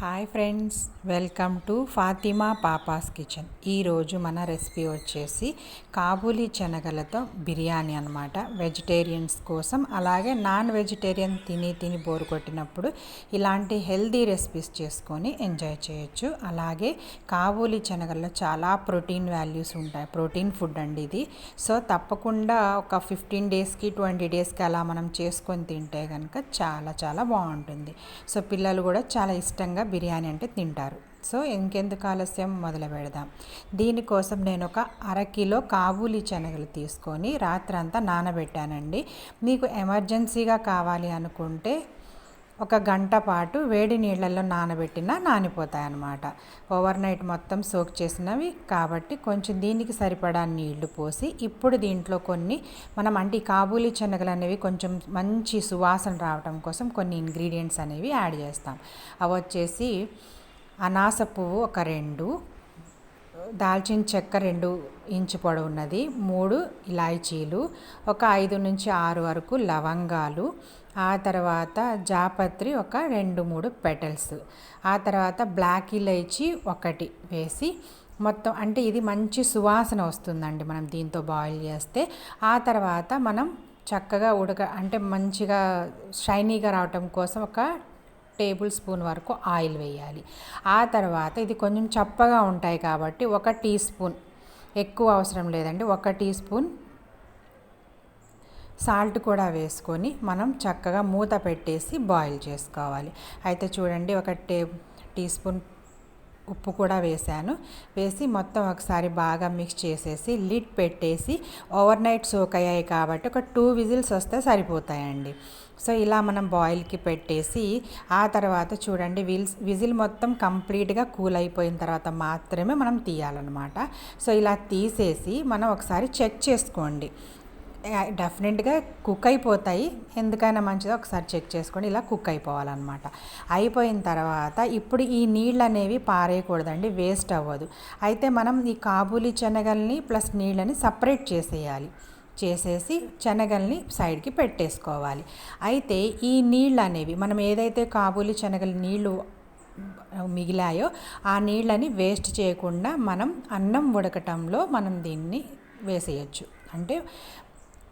Hi friends welcome to Fatima papa's kitchen. ఈరోజు మన recipe వచ్చేసి కాబూలీ శనగలతో బిర్యానీ అనమాట వెజిటేరియన్స్ కోసం అలాగే నాన్ వెజిటేరియన్ తిని తిని బోరు కొట్టినప్పుడు ఇలాంటి హెల్దీ రెసిపీస్ చేసుకొని ఎంజాయ్ చేయొచ్చు. అలాగే కాబూలీ శనగల్లో చాలా ప్రోటీన్ వాల్యూస్ ఉంటాయి. ప్రోటీన్ ఫుడ్ అండి ఇది. సో తప్పకుండా ఒక ఫిఫ్టీన్ డేస్కి ట్వంటీ డేస్కి అలా మనం చేసుకొని తింటే కనుక చాలా చాలా బాగుంటుంది. సో పిల్లలు కూడా చాలా ఇష్టంగా బిర్యానీ అంటే తింటారు. సో ఇంకెందుకు ఆలస్యం? మొదలు పెడదాం. దీనికోసం నేను ఒక అరకిలో కాబూలీ శనగలు తీసుకొని రాత్రంతా నానబెట్టానండి. మీకు ఎమర్జెన్సీగా కావాలి అనుకుంటే ఒక గంట పాటు వేడి నీళ్ళల్లో నానబెట్టినా నానిపోతాయి అన్నమాట ఓవర్ నైట్ మొత్తం సోక్ చేసినవి కాబట్టి కొంచెం దీనికి సరిపడా నీళ్ళు పోసి ఇప్పుడు దీంట్లో కొన్ని మనం అంటే కాబూలీ శనగలు అనేవి కొంచెం మంచి సువాసన రావడం కోసం కొన్ని ఇంగ్రీడియంట్స్ అనేవి యాడ్ చేస్తాం. అవి వచ్చేసి అనాస పువ్వు ఒక రెండు దాల్చిన చెక్క రెండు ఇంచు పొడవున్నది మూడు ఇలాయచీలు ఒక ఐదు నుంచి ఆరు వరకు లవంగాలు ఆ తర్వాత జాపత్రి ఒక రెండు మూడు పెటల్స్ ఆ తర్వాత బ్లాక్ ఇలైచి ఒకటి వేసి మొత్తం అంటే ఇది మంచి సువాసన వస్తుందండి మనం దీంతో బాయిల్ చేస్తే. ఆ తర్వాత మనం చక్కగా ఉడక అంటే మంచిగా షైనీగా రావటం కోసం ఒక టేబుల్ స్పూన్ వరకు ఆయిల్ వేయాలి. ఆ తర్వాత ఇది కొంచెం చప్పగా ఉంటాయి కాబట్టి ఒక టీ స్పూన్ ఎక్కువ అవసరం లేదండి ఒక టీ స్పూన్ సాల్ట్ కూడా వేసుకొని మనం చక్కగా మూత పెట్టేసి బాయిల్ చేసుకోవాలి. అయితే చూడండి ఒక టే టీ స్పూన్ ఉప్పు కూడా వేసాను వేసి మొత్తం ఒకసారి బాగా మిక్స్ చేసేసి లిడ్ పెట్టేసి ఓవర్ నైట్ సోక్ అయ్యాయి కాబట్టి ఒక టూ విజిల్స్ వస్తే సరిపోతాయండి. సో ఇలా మనం బాయిల్కి పెట్టేసి ఆ తర్వాత చూడండి విల్స్ విజిల్ మొత్తం కంప్లీట్గా కూల్ అయిపోయిన తర్వాత మాత్రమే మనం తీయాలన్నమాట. సో ఇలా తీసేసి మనం ఒకసారి చెక్ చేసుకోండి. డెఫినెట్గా కుక్ అయిపోతాయి. ఎందుకైనా మంచిదో ఒకసారి చెక్ చేసుకొని ఇలా కుక్ అయిపోవాలన్నమాట. అయిపోయిన తర్వాత ఇప్పుడు ఈ నీళ్ళు అనేవి పారేయకూడదండి వేస్ట్ అవ్వదు. అయితే మనం ఈ కాబూలీ శనగల్ని ప్లస్ నీళ్ళని సపరేట్ చేసేయాలి. చేసేసి శనగల్ని సైడ్కి పెట్టేసుకోవాలి. అయితే ఈ నీళ్ళు అనేవి మనం ఏదైతే కాబూలీ శనగల నీళ్ళు మిగిలాయో ఆ నీళ్ళని వేస్ట్ చేయకుండా మనం అన్నం ఉడకటంలో మనం దీన్ని వేసేయచ్చు. అంటే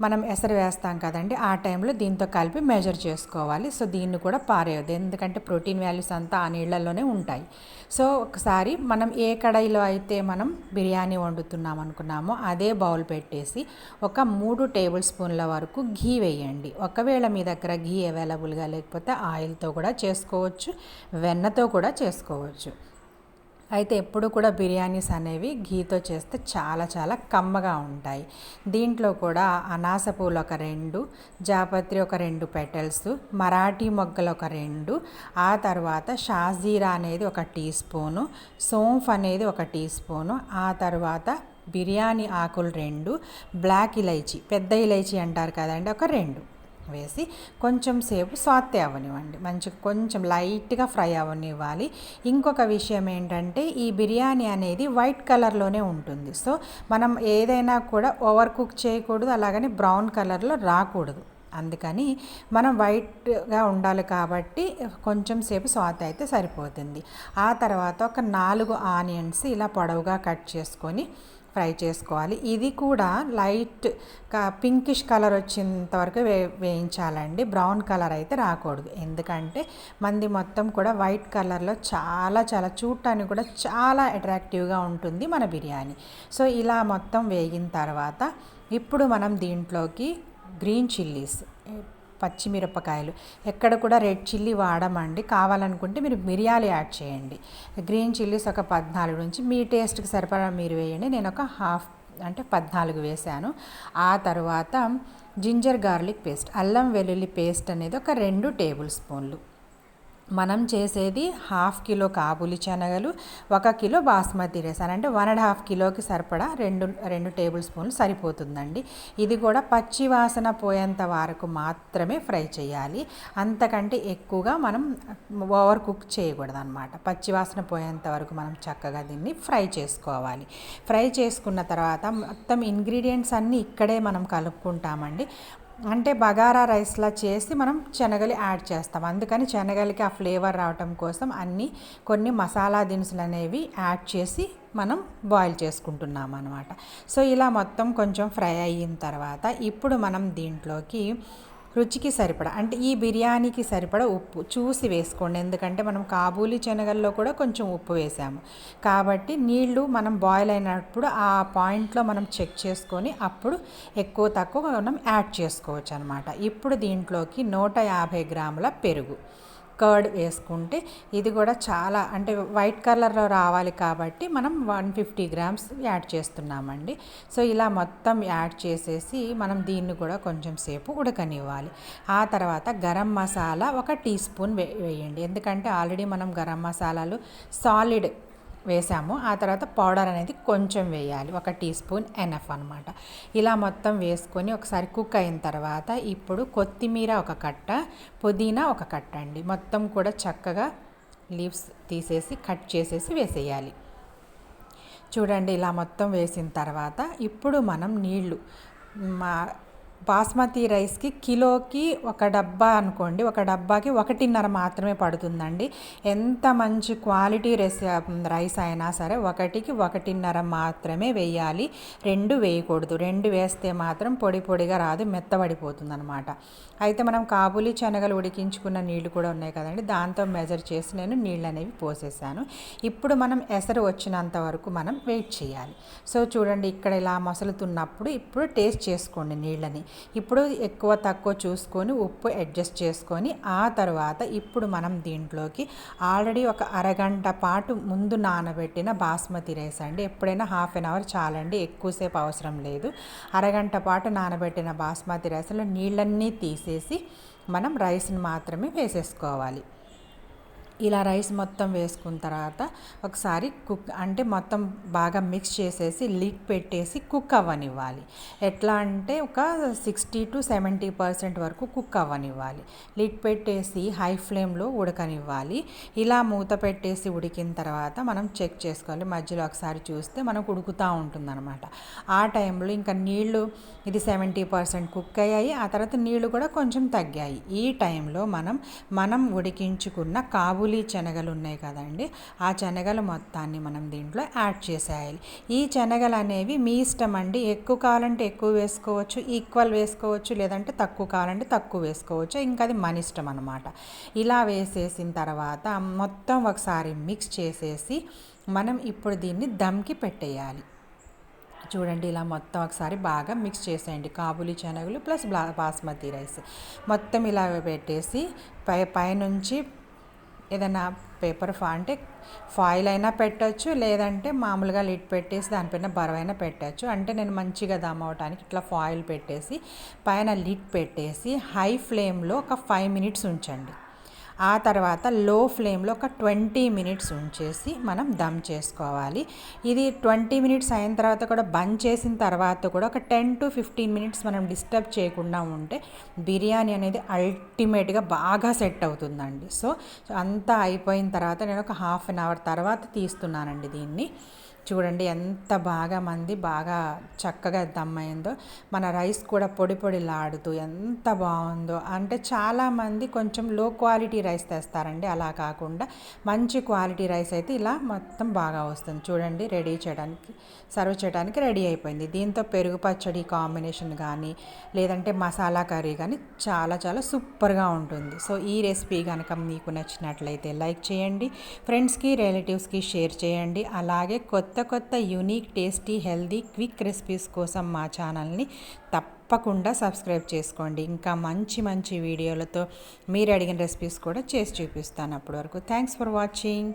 మనం ఎసరు వేస్తాం కదండి ఆ టైంలో దీంతో కలిపి మెజర్ చేసుకోవాలి. సో దీన్ని కూడా పారేయద్దు. ఎందుకంటే ప్రోటీన్ వాల్యూస్ అంతా ఆ నీళ్ళల్లోనే ఉంటాయి. సో ఒకసారి మనం ఏ కడాయిలో అయితే మనం బిర్యానీ వండుతున్నాం అనుకున్నామో అదే బౌల్ పెట్టేసి ఒక మూడు టేబుల్ స్పూన్ల వరకు ఘీ వేయండి. ఒకవేళ మీ దగ్గర ఘీ అవైలబుల్గా లేకపోతే ఆయిల్తో కూడా చేసుకోవచ్చు వెన్నతో కూడా చేసుకోవచ్చు. అయితే ఎప్పుడు కూడా బిర్యానీస్ అనేవి ఘీతో చేస్తే చాలా చాలా కమ్మగా ఉంటాయి. దీంట్లో కూడా అనాస పూలు ఒక రెండు జాపత్రి ఒక రెండు పెటల్స్ మరాఠీ మొగ్గలు ఒక రెండు ఆ తర్వాత షాజీరా అనేది ఒక టీ స్పూను సోంఫ్ అనేది ఒక టీ స్పూను ఆ తర్వాత బిర్యానీ ఆకులు రెండు బ్లాక్ ఇలైచి పెద్ద ఇలైచి అంటారు కదండి ఒక రెండు. వేసి కొంచెం సేపు సాతే అవ్వనివ్వండి మంచిగా కొంచెం లైట్గా ఫ్రై అవ్వనివ్వాలి ఇంకొక విషయం ఏంటంటే ఈ బిర్యానీ అనేది వైట్ కలర్లోనే ఉంటుంది. సో మనం ఏదైనా కూడా ఓవర్ కుక్ చేయకూడదు. అలాగని బ్రౌన్ కలర్లో రాకూడదు. అందుకని మనం వైట్గా ఉండాలి కాబట్టి కొంచెం సేపు సాత్ అయితే సరిపోతుంది. ఆ తర్వాత ఒక నాలుగు ఆనియన్స్ ఇలా పొడవుగా కట్ చేసుకొని ఫ్రై చేసుకోవాలి. ఇది కూడా లైట్ పింకిష్ కలర్ వచ్చేంత వరకు వే వేయించాలండి. బ్రౌన్ కలర్ అయితే రాకూడదు. ఎందుకంటే మంది మొత్తం కూడా వైట్ కలర్లో చాలా చాలా చూడటానికి కూడా చాలా అట్రాక్టివ్గా ఉంటుంది మన బిర్యానీ. సో ఇలా మొత్తం వేగిన తర్వాత ఇప్పుడు మనం దీంట్లోకి గ్రీన్ చిల్లీస్ పచ్చిమిరపకాయలు. ఎక్కడ కూడా రెడ్ చిల్లీ వాడమండి. కావాలనుకుంటే మీరు మిరియాలు యాడ్ చేయండి. గ్రీన్ చిల్లీస్ ఒక పద్నాలుగు నుంచి మీ టేస్ట్కి సరిపడా మీరు వేయండి. నేను ఒక హాఫ్ అంటే పద్నాలుగు వేసాను. ఆ తర్వాత జింజర్ గార్లిక్ పేస్ట్ అల్లం వెల్లుల్లి పేస్ట్ అనేది ఒక రెండు టేబుల్ స్పూన్లు. మనం చేసేది హాఫ్ కిలో కాబూలి శనగలు ఒక కిలో బాస్మతి రైస్. అని అంటే వన్ అండ్ హాఫ్ కిలోకి సరిపడా రెండు రెండు టేబుల్ స్పూన్లు సరిపోతుందండి. ఇది కూడా పచ్చి వాసన పోయేంత వరకు మాత్రమే ఫ్రై చేయాలి. అంతకంటే ఎక్కువగా మనం ఓవర్ కుక్ చేయకూడదు అనమాట పచ్చి వాసన పోయేంత వరకు మనం చక్కగా దీన్ని ఫ్రై చేసుకోవాలి. ఫ్రై చేసుకున్న తర్వాత మొత్తం ఇంగ్రీడియంట్స్ అన్నీ ఇక్కడే మనం కలుపుకుంటామండి. అంటే బగారా రైస్లా చేసి మనం శనగలు యాడ్ చేస్తాం. అందుకని శనగలకి ఆ ఫ్లేవర్ రావటం కోసం అన్ని కొన్ని మసాలా దినుసులు అనేవి యాడ్ చేసి మనం బాయిల్ చేసుకుంటున్నాం అనమాట సో ఇలా మొత్తం కొంచెం ఫ్రై అయిన తర్వాత ఇప్పుడు మనం దీంట్లోకి రుచికి సరిపడా అంటే ఈ బిర్యానీకి సరిపడా ఉప్పు చూసి వేసుకోండి. ఎందుకంటే మనం కాబూలీ శనగల్లో కూడా కొంచెం ఉప్పు వేసాము. కాబట్టి నీళ్ళు మనం బాయిల్ అయినప్పుడు ఆ పాయింట్లో మనం చెక్ చేసుకొని అప్పుడు ఎక్కువ తక్కువ మనం యాడ్ చేసుకోవచ్చు అనమాట ఇప్పుడు దీంట్లోకి నూట యాభై గ్రాముల పెరుగు. కర్డ్ వేసుకుంటే ఇది కూడా చాలా అంటే వైట్ కలర్లో రావాలి కాబట్టి మనం వన్ ఫిఫ్టీ గ్రామ్స్ యాడ్ చేస్తున్నామండి. సో ఇలా మొత్తం యాడ్ చేసేసి మనం దీన్ని కూడా కొంచెం సేపు ఉడకనివ్వాలి. ఆ తర్వాత గరం మసాలా ఒక టీ స్పూన్ వేయండి. ఎందుకంటే ఆల్రెడీ మనం గరం మసాలాలు సాలిడ్ వేసాము. ఆ తర్వాత పౌడర్ అనేది కొంచెం వేయాలి. ఒక టీ స్పూన్ ఎనఫ్ అనమాట ఇలా మొత్తం వేసుకొని ఒకసారి కుక్ అయిన తర్వాత ఇప్పుడు కొత్తిమీర ఒక కట్ట పుదీనా ఒక కట్ట అండి. మొత్తం కూడా చక్కగా లీవ్స్ తీసేసి కట్ చేసేసి వేసేయాలి. చూడండి ఇలా మొత్తం వేసిన తర్వాత ఇప్పుడు మనం నీళ్ళు మా బాస్మతి రైస్కి కిలోకి ఒక డబ్బా అనుకోండి ఒక డబ్బాకి ఒకటిన్నర మాత్రమే పడుతుందండి. ఎంత మంచి క్వాలిటీ రైస్ రైస్ అయినా సరే ఒకటికి ఒకటిన్నర మాత్రమే వేయాలి. రెండు వేయకూడదు. రెండు వేస్తే మాత్రం పొడి పొడిగా రాదు మెత్తబడిపోతుంది అనమాట అయితే మనం కాబూలి శనగలు ఉడికించుకున్న నీళ్ళు కూడా ఉన్నాయి కదండి దాంతో మెజర్ చేసి నేను నీళ్ళు అనేవి పోసేసాను. ఇప్పుడు మనం ఎసరు వచ్చినంత వరకు మనం వెయిట్ చేయాలి. సో చూడండి ఇక్కడ ఇలా మసలుతున్నప్పుడు ఇప్పుడు టేస్ట్ చేసుకోండి నీళ్ళని. ఇప్పుడు ఎక్కువ తక్కువ చూసుకొని ఉప్పు అడ్జస్ట్ చేసుకొని ఆ తర్వాత ఇప్పుడు మనం దీంట్లోకి ఆల్రెడీ ఒక అరగంట పాటు ముందు నానబెట్టిన బాస్మతి రైస్ అండి. ఎప్పుడైనా హాఫ్ అన్ అవర్ చాలండి ఎక్కువసేపు అవసరం లేదు. అరగంట పాటు నానబెట్టిన బాస్మతి రైస్లో నీళ్ళన్నీ తీసేసి మనం రైస్ని మాత్రమే వేసేసుకోవాలి. ఇలా రైస్ మొత్తం వేసుకున్న తర్వాత ఒకసారి కుక్ అంటే మొత్తం బాగా మిక్స్ చేసేసి లిడ్ పెట్టేసి కుక్ అవ్వనివ్వాలి. ఎట్లా అంటే ఒక సిక్స్టీ టు సెవెంటీ పర్సెంట్ వరకు కుక్ అవ్వనివ్వాలి. లిడ్ పెట్టేసి హై ఫ్లేమ్లో ఉడకనివ్వాలి. ఇలా మూత పెట్టేసి ఉడికిన తర్వాత మనం చెక్ చేసుకోవాలి. మధ్యలో ఒకసారి చూస్తే మనకు ఉడుకుతూ ఉంటుందన్నమాట. ఆ టైంలో ఇంకా నీళ్ళు ఇది సెవెంటీ పర్సెంట్ కుక్ అయ్యాయి. ఆ తర్వాత నీళ్ళు కూడా కొంచెం తగ్గాయి. ఈ టైంలో మనం మనం ఉడికించుకున్న కాబు కాబులీ శనగలు ఉన్నాయి కదండి ఆ శనగలు మొత్తాన్ని మనం దీంట్లో యాడ్ చేసేయాలి. ఈ శనగలు అనేవి మీ ఇష్టం అండి. ఎక్కువ కావాలంటే ఎక్కువ వేసుకోవచ్చు ఈక్వల్ వేసుకోవచ్చు లేదంటే తక్కువ కావాలంటే తక్కువ వేసుకోవచ్చు. ఇంకా అది మన ఇష్టం అనమాట ఇలా వేసేసిన తర్వాత మొత్తం ఒకసారి మిక్స్ చేసేసి మనం ఇప్పుడు దీన్ని దమ్కి పెట్టేయాలి. చూడండి ఇలా మొత్తం ఒకసారి బాగా మిక్స్ చేసేయండి. కాబులి శనగలు ప్లస్ బాస్మతి రైస్ మొత్తం ఇలా పెట్టేసి పై పైనుంచి ఏదైనా పేపర్ ఫా అంటే ఫాయిల్ అయినా పెట్టచ్చు లేదంటే మామూలుగా లిడ్ పెట్టేసి దానిపైన బరువైనా పెట్టచ్చు. అంటే నేను మంచిగా దమ్ అవ్వటానికి ఇట్లా ఫాయిల్ పెట్టేసి పైన లిడ్ పెట్టేసి హై ఫ్లేమ్లో ఒక ఫైవ్ మినిట్స్ ఉంచండి. ఆ తర్వాత లో ఫ్లేమ్లో ఒక ట్వంటీ మినిట్స్ ఉంచేసి మనం దమ్ చేసుకోవాలి. ఇది ట్వంటీ మినిట్స్ అయిన తర్వాత కూడా బంద్ చేసిన తర్వాత కూడా ఒక టెన్ టు ఫిఫ్టీన్ మినిట్స్ మనం డిస్టర్బ్ చేయకుండా ఉంటే బిర్యానీ అనేది అల్టిమేట్గా బాగా సెట్ అవుతుందండి. సో అంతా అయిపోయిన తర్వాత నేను ఒక హాఫ్ అన్ అవర్ తర్వాత తీస్తున్నానండి దీన్ని. చూడండి ఎంత బాగా మంది బాగా చక్కగా దమ్మైందో. మన రైస్ కూడా పొడి పొడిలాడుతూ ఎంత బాగుందో. అంటే చాలామంది కొంచెం లో క్వాలిటీ రైస్ తెస్తారండి. అలా కాకుండా మంచి క్వాలిటీ రైస్ అయితే ఇలా మొత్తం బాగా వస్తుంది. చూడండి రెడీ చేయడానికి సర్వ్ చేయడానికి రెడీ అయిపోయింది. దీంతో పెరుగు పచ్చడి కాంబినేషన్ కానీ లేదంటే మసాలా కర్రీ కానీ చాలా చాలా సూపర్గా ఉంటుంది. సో ఈ రెసిపీ కనుక మీకు నచ్చినట్లయితే లైక్ చేయండి. ఫ్రెండ్స్కి రిలేటివ్స్కి షేర్ చేయండి. అలాగే కొత్త కొత్త కొత్త unique tasty healthy quick recipes కోసం మా ఛానల్ని తప్పకుండా సబ్స్క్రైబ్ చేసుకోండి. ఇంకా మంచి మంచి వీడియోలతో మీరు అడిగిన రెసిపీస్ కూడా చేసి చూపిస్తాను అప్పటి వరకు. Thanks for watching.